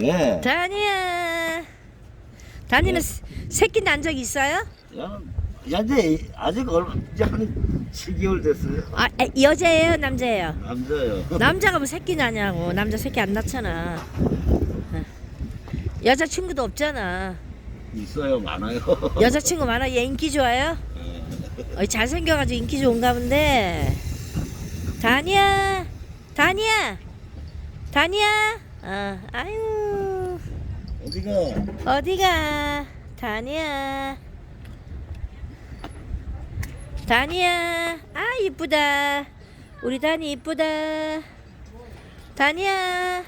예. 다니야. 다니는 새- 새끼 난 적 있어요? 야, 야, 이제 아직 얼마, 이제 한 7개월 됐어요. 아, 에, 여자예요, 남자예요? 남자요. 남자가 뭐 새끼 나냐고. 남자 새끼 안 낳잖아. 어. 여자 친구도 없잖아. 있어요, 많아요. 여자 친구 많아. 얘 인기 좋아요? 어, 잘생겨가지고 인기 좋은가 본데. 다니야, 다니야, 다니야. 어, 아유, 어디가? 어디가? 다니야. 다니야. 아, 이쁘다. 우리 다니 이쁘다. 다니야.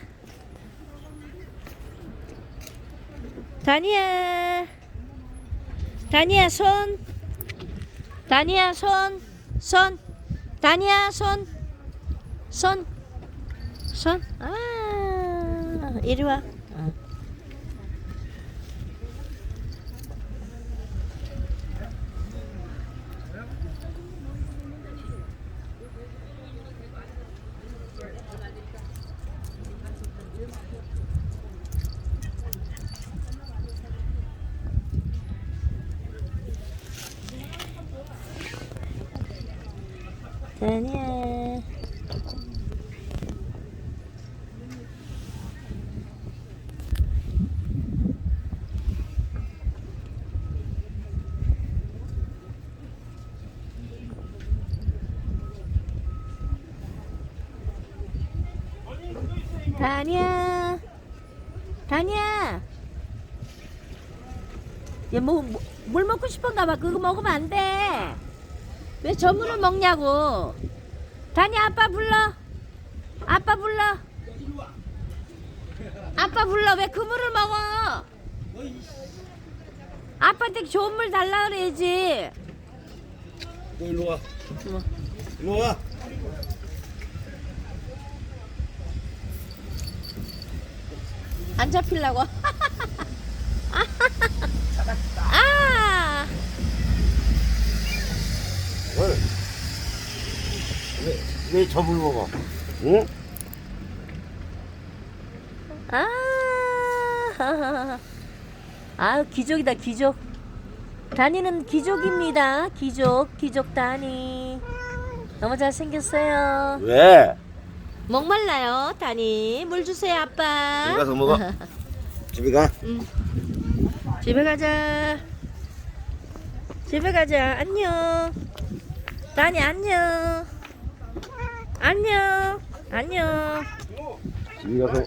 다니야. 다니야, 손. 다니야, 손. 손. 다니야, 손. 손. 손. 아, 이리 와. 어. 다니야. 다니야. 얘뭐 물 먹고 싶은가 봐. 그거 먹으면 안 돼. 왜 저물을 먹냐고. 다니 아빠 불러. 아빠 불러. 아빠 불러. 왜 그 물을 먹어? 아빠한테 좋은 물 달라 그래야지. 너 일로 와. 뭐. 일로 와. 안 잡히려고. 아! 왜? 왜, 왜 저물 먹어? 응? 아! 아, 기족이다, 기족. 다니는 기족입니다. 기족, 기족 다니. 너무 잘생겼어요. 왜? 목말라요, 다니. 물 주세요, 아빠. 집에 가서 먹어. 집에 가. 응. 집에 가자. 집에 가자. 안녕. 다니 안녕. 안녕. 안녕. 집에 가서